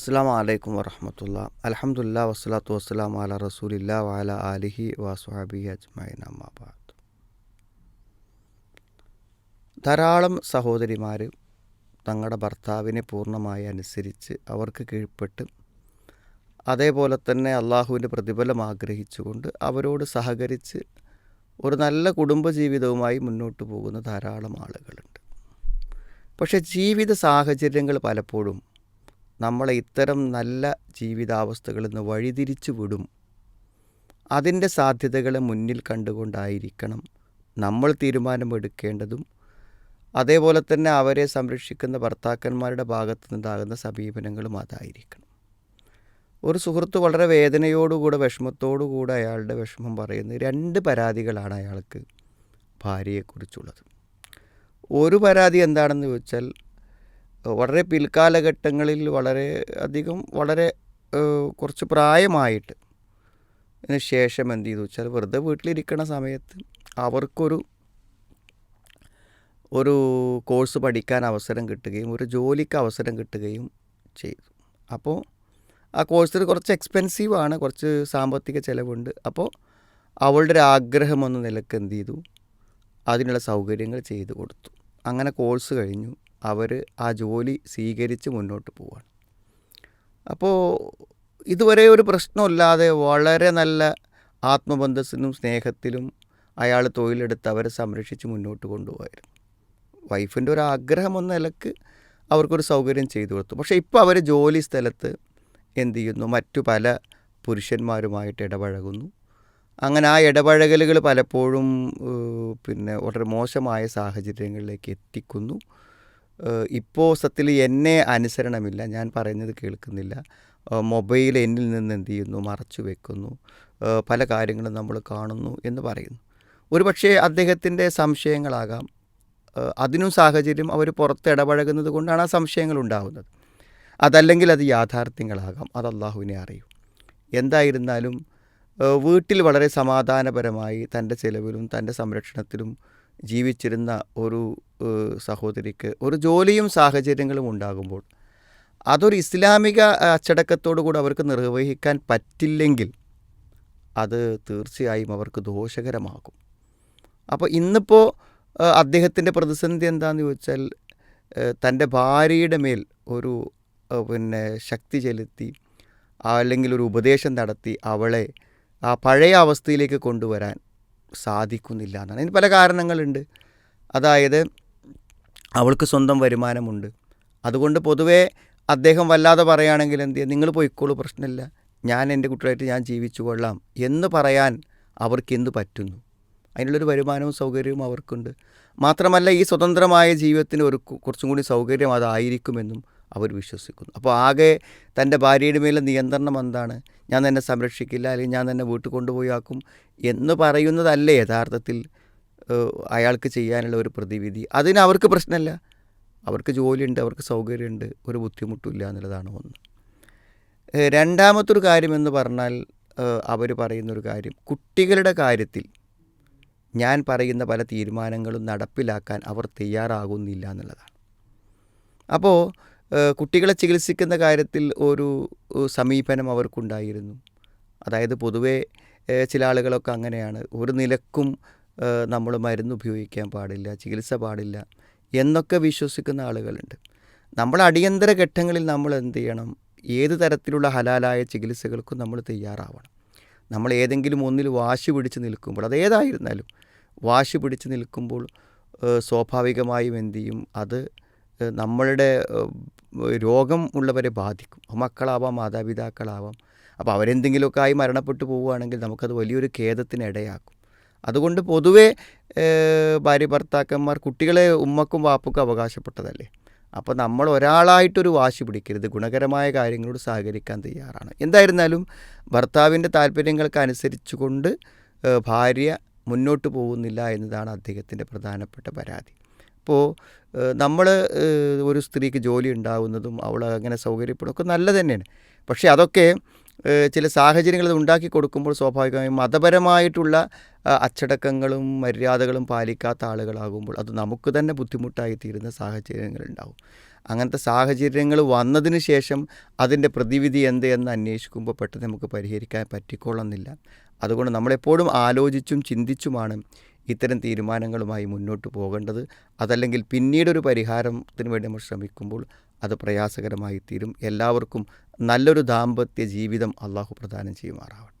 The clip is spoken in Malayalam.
അസ്സാം വലൈക്കും വറഹമത്തുള്ള. അലഹമുല്ല വസ്സലാത്തു വസ്സലാം അല റസൂലില്ല വാല അലിഹി വാസുഹാബി അജ്മൈൻ അമ്മാബാദ് ധാരാളം സഹോദരിമാർ തങ്ങളുടെ ഭർത്താവിനെ പൂർണമായി അനുസരിച്ച് അവർക്ക് കീഴ്പ്പെട്ട് അതേപോലെ തന്നെ അള്ളാഹുവിന്റെ പ്രതിഫലം ആഗ്രഹിച്ചുകൊണ്ട് അവരോട് സഹകരിച്ച് ഒരു നല്ല കുടുംബജീവിതവുമായി മുന്നോട്ട് പോകുന്ന ധാരാളം ആളുകളുണ്ട്. പക്ഷേ ജീവിത സാഹചര്യങ്ങൾ പലപ്പോഴും നമ്മളെ ഇത്തരം നല്ല ജീവിതാവസ്ഥകളിൽ നിന്ന് വഴിതിരിച്ചു വിടും. അതിന്റെ സാധ്യതകളെ മുന്നിൽ കണ്ടുകൊണ്ടായിരിക്കണം നമ്മൾ തീരുമാനമെടുക്കേണ്ടതും. അതേപോലെ തന്നെ അവരെ സംരക്ഷിക്കുന്ന ഭർത്താക്കന്മാരുടെ ഭാഗത്തു നിന്നുണ്ടാകുന്ന സമീപനങ്ങളും അതായിരിക്കണം. ഒരു സുഹൃത്ത് വളരെ വേദനയോടുകൂടെ വിഷമത്തോടുകൂടെ അയാളുടെ വിഷമം പറയുന്നത് രണ്ട് പരാതികളാണ് അയാൾക്ക് ഭാര്യയെക്കുറിച്ചുള്ളത്. ഒരു പരാതി എന്താണെന്ന് ചോദിച്ചാൽ വളരെ പിൽക്കാലഘട്ടങ്ങളിൽ വളരെ അധികം വളരെ കുറച്ച് പ്രായമായിട്ട് ശേഷം എന്ത് ചെയ്തു? വെച്ചാൽ വെറുതെ വീട്ടിലിരിക്കുന്ന സമയത്ത് അവർക്കൊരു ഒരു കോഴ്സ് പഠിക്കാൻ അവസരം കിട്ടുകയും ഒരു ജോലിക്ക് അവസരം കിട്ടുകയും ചെയ്തു. അപ്പോൾ ആ കോഴ്സിൽ കുറച്ച് എക്സ്പെൻസീവാണ് കുറച്ച് സാമ്പത്തിക ചിലവുണ്ട്. അപ്പോൾ അവളുടെ ഒരു ആഗ്രഹം എന്ന നിലയ്ക്ക് എന്ത് ചെയ്തു? അതിനുള്ള സൗകര്യങ്ങൾ ചെയ്തു കൊടുത്തു. അങ്ങനെ കോഴ്സ് കഴിഞ്ഞു. അവർ ആ ജോലി സ്വീകരിച്ച് മുന്നോട്ട് പോവാണ്. അപ്പോൾ ഇതുവരെ ഒരു പ്രശ്നമില്ലാതെ വളരെ നല്ല ആത്മബന്ധത്തിനും സ്നേഹത്തിലും അയാൾ തൊഴിലെടുത്ത് അവരെ സംരക്ഷിച്ച് മുന്നോട്ട് കൊണ്ടുപോകായിരുന്നു വൈഫിന്റെ ഒരു ആഗ്രഹം എന്ന നിലയ്ക്ക് അവർക്കൊരു സൗകര്യം ചെയ്തു കൊടുത്തു. പക്ഷേ ഇപ്പോൾ അവർ ജോലി സ്ഥലത്ത് എന്ത് ചെയ്യുന്നു? മറ്റു പല പുരുഷന്മാരുമായിട്ട് ഇടപഴകുന്നു. അങ്ങനെ ആ ഇടപഴകലുകൾ പലപ്പോഴും പിന്നെ വളരെ മോശമായ സാഹചര്യങ്ങളിലേക്ക് എത്തിക്കുന്നു. ഇപ്പോൾ സത്യത്തിൽ എന്നെ അനുസരണമില്ല. ഞാൻ പറയുന്നത് കേൾക്കുന്നില്ല. മൊബൈൽ എന്നിൽ നിന്ന് എന്ത് ചെയ്യുന്നു? മറച്ചു വെക്കുന്നു. പല കാര്യങ്ങളും നമ്മൾ കാണുന്നു എന്ന് പറയുന്നു. ഒരു പക്ഷേ അദ്ദേഹത്തിന്റെ സംശയങ്ങളാകാം. അതിനും സാഹചര്യം അവർ പുറത്ത് ഇടപഴകുന്നത് കൊണ്ടാണ് ആ സംശയങ്ങൾ ഉണ്ടാകുന്നത് അതല്ലെങ്കിൽ അത് യാഥാർത്ഥ്യങ്ങളാകാം. അത് അള്ളാഹുവിനെ അറിയും. എന്തായിരുന്നാലും വീട്ടിൽ വളരെ സമാധാനപരമായി തന്റെ ചിലവിലും തന്റെ സംരക്ഷണത്തിലും ജീവിച്ചിരുന്ന ഒരു സഹോദരിക്ക് ഒരു ജോലിയും സാഹചര്യങ്ങളും ഉണ്ടാകുമ്പോൾ അതൊരു ഇസ്ലാമിക അച്ചടക്കത്തോടു കൂടി അവർക്ക് നിർവഹിക്കാൻ പറ്റില്ലെങ്കിൽ അത് തീർച്ചയായും അവർക്ക് ദോഷകരമാകും. അപ്പോൾ ഇന്നിപ്പോൾ അദ്ദേഹത്തിന്റെ പ്രതിസന്ധി എന്താണെന്ന് ചോദിച്ചാൽ തന്റെ ഭാര്യയുടെ മേൽ ഒരു പിന്നെ ശക്തി ചെലുത്തി അല്ലെങ്കിൽ ഒരു ഉപദേശം നടത്തി അവളെ ആ പഴയ അവസ്ഥയിലേക്ക് കൊണ്ടുവരാൻ സാധിക്കുന്നില്ല എന്നാണ്. അതിന് പല കാരണങ്ങളുണ്ട്. അതായത് അവൾക്ക് സ്വന്തം വരുമാനമുണ്ട്. അതുകൊണ്ട് പൊതുവേ അദ്ദേഹം വല്ലാതെ പറയുകയാണെങ്കിൽ എന്ത് നിങ്ങൾ പോയിക്കോളൂ പ്രശ്നമില്ല. ഞാൻ എന്റെ കുട്ടികളായിട്ട് ഞാൻ ജീവിച്ചു കൊള്ളാം എന്ന് പറയാൻ അവർക്ക് എന്ത് പറ്റുന്നു? അതിനുള്ളൊരു വരുമാനവും സൗകര്യവും അവർക്കുണ്ട്. മാത്രമല്ല ഈ സ്വതന്ത്രമായ ജീവിതത്തിന് ഒരു കുറച്ചും കൂടി സൗകര്യം അതായിരിക്കുമെന്നും അവർ വിശ്വസിക്കുന്നു. അപ്പോൾ ആകെ തന്റെ ഭാര്യയുടെ മേലെ നിയന്ത്രണം എന്താണ്? ഞാൻ തന്നെ സംരക്ഷിക്കില്ല അല്ലെങ്കിൽ ഞാൻ തന്നെ വീട്ടിൽ കൊണ്ടുപോയി ആക്കും എന്ന് പറയുന്നതല്ലേ യഥാർത്ഥത്തിൽ അയാൾക്ക് ചെയ്യാനുള്ള ഒരു പ്രതിവിധി. അതിന് അവർക്ക് പ്രശ്നമല്ല. അവർക്ക് ജോലിയുണ്ട് അവർക്ക് സൗകര്യമുണ്ട് ഒരു ബുദ്ധിമുട്ടില്ല എന്നുള്ളതാണ് ഒന്ന്. രണ്ടാമത്തൊരു കാര്യമെന്ന് പറഞ്ഞാൽ അവർ പറയുന്നൊരു കാര്യം. കുട്ടികളുടെ കാര്യത്തിൽ ഞാൻ പറയുന്ന പല തീരുമാനങ്ങളും നടപ്പിലാക്കാൻ അവർ തയ്യാറാകുന്നില്ല എന്നുള്ളതാണ്. അപ്പോൾ കുട്ടികളെ ചികിത്സിക്കുന്ന കാര്യത്തിൽ ഒരു സമീപനം അവർക്കുണ്ടായിരുന്നു. അതായത് പൊതുവേ ചില ആളുകളൊക്കെ അങ്ങനെയാണ്. ഒരു നിലക്കും നമ്മൾ മരുന്ന് ഉപയോഗിക്കാൻ പാടില്ല ചികിത്സ പാടില്ല എന്നൊക്കെ വിശ്വസിക്കുന്ന ആളുകളുണ്ട്. നമ്മൾ അടിയന്തര ഘട്ടങ്ങളിൽ നമ്മൾ എന്ത് ചെയ്യണം? ഏത് തരത്തിലുള്ള ഹലാലായ ചികിത്സകൾക്കും നമ്മൾ തയ്യാറാവണം. നമ്മൾ ഏതെങ്കിലും ഒന്നിൽ വാശി പിടിച്ച് നിൽക്കുമ്പോൾ അതേതായിരുന്നാലും വാശി പിടിച്ച് നിൽക്കുമ്പോൾ സ്വാഭാവികമായും എന്ത് ചെയ്യും? അത് നമ്മളുടെ രോഗം ഉള്ളവരെ ബാധിക്കും. മക്കളാവാം മാതാപിതാക്കളാവാം. അപ്പോൾ അവരെന്തെങ്കിലുമൊക്കെ ആയി മരണപ്പെട്ടു പോവുകയാണെങ്കിൽ നമുക്കത് വലിയൊരു ഖേദത്തിനിടയാക്കും അതുകൊണ്ട് പൊതുവേ ഭാര്യ ഭർത്താക്കന്മാർ കുട്ടികളെ ഉമ്മക്കും വാപ്പക്കും അവകാശപ്പെട്ടതല്ലേ? അപ്പോൾ നമ്മൾ ഒരാളായിട്ടൊരു വാശി പിടിക്കരുത്. ഗുണകരമായ കാര്യങ്ങളോട് സഹകരിക്കാൻ തയ്യാറാണ്. എന്തായിരുന്നാലും ഭർത്താവിന്റെ താല്പര്യങ്ങൾക്ക് അനുസരിച്ചുകൊണ്ട് ഭാര്യ മുന്നോട്ട് പോകുന്നില്ല എന്നതാണ് അദ്ദേഹത്തിന്റെ പ്രധാനപ്പെട്ട പരാതി. അപ്പോൾ നമ്മൾ ഒരു സ്ത്രീക്ക് ജോലി ഉണ്ടാകുന്നതും അവൾ അങ്ങനെ സൗകര്യപ്പെടും ഒക്കെ നല്ലത് തന്നെയാണ്. പക്ഷേ അതൊക്കെ ചില സാഹചര്യങ്ങൾ ഉണ്ടാക്കി കൊടുക്കുമ്പോൾ സ്വാഭാവികമായും മതപരമായിട്ടുള്ള അച്ചടക്കങ്ങളും മര്യാദകളും പാലിക്കാത്ത ആളുകളാകുമ്പോൾ അത് നമുക്ക് തന്നെ ബുദ്ധിമുട്ടായി തീരുന്ന സാഹചര്യങ്ങളുണ്ടാവും അങ്ങനത്തെ സാഹചര്യങ്ങൾ വന്നതിന് ശേഷം അതിന്റെ പ്രതിവിധി എന്ത് എന്ന് അന്വേഷിക്കുമ്പോൾ പെട്ടെന്ന് നമുക്ക് പരിഹരിക്കാൻ പറ്റിക്കൊള്ളുന്നില്ല അതുകൊണ്ട് നമ്മളെപ്പോഴും ആലോചിച്ചും ചിന്തിച്ചുമാണ് ഇത്തരം തീരുമാനങ്ങളുമായി മുന്നോട്ട് പോകേണ്ടത് അതല്ലെങ്കിൽ പിന്നീടൊരു പരിഹാരത്തിന് വേണ്ടി നമ്മൾ ശ്രമിക്കുമ്പോൾ അത് പ്രയാസകരമായി തീരും എല്ലാവർക്കും നല്ലൊരു ദാമ്പത്യ ജീവിതം അള്ളാഹു പ്രദാനം ചെയ്യുമാറാവട്ടെ.